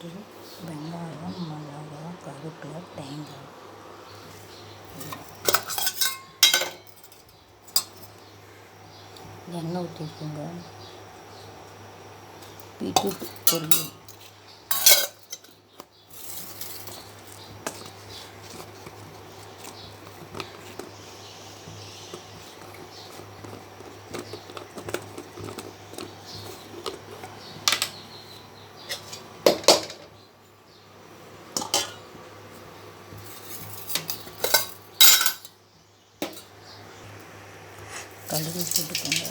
First வெங்காயம் மிளகா கருப்பில் தேங்காய். எண்ணெய் ஊற்றிக்கோங்க பீட்ரூட் பொரியல் கடுகு போட்டுக்கோங்க.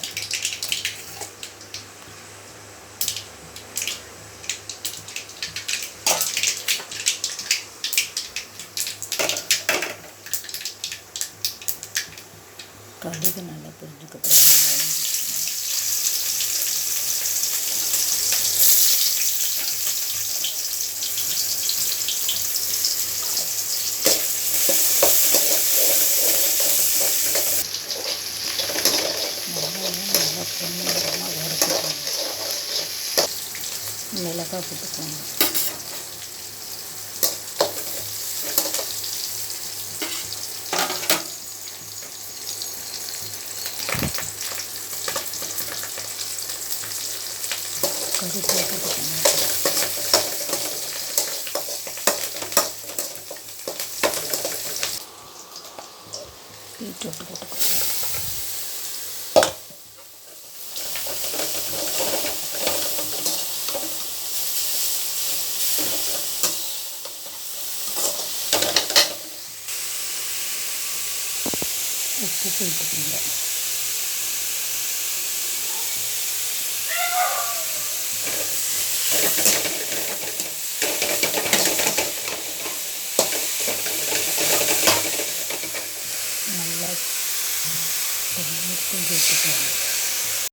கடுகு நல்லா பொரிஞ்சதுக்கப்புறம் வெங்காயம் போட்டுக்கோங்க. வெங்காயம் நல்லா பொன்னிறமாக வறுத்துக்கோங்க மிளகாய் போட்டுக்கோங்க. கருவேப்பிலை போட்டுக்கோங்க. பீட்ரூட் போட்டுக்கோங்க. உப்பு போட்டுக்கோங்க நல்லா தண்ணி கொஞ்சம் ஊற்றிக்கோங்க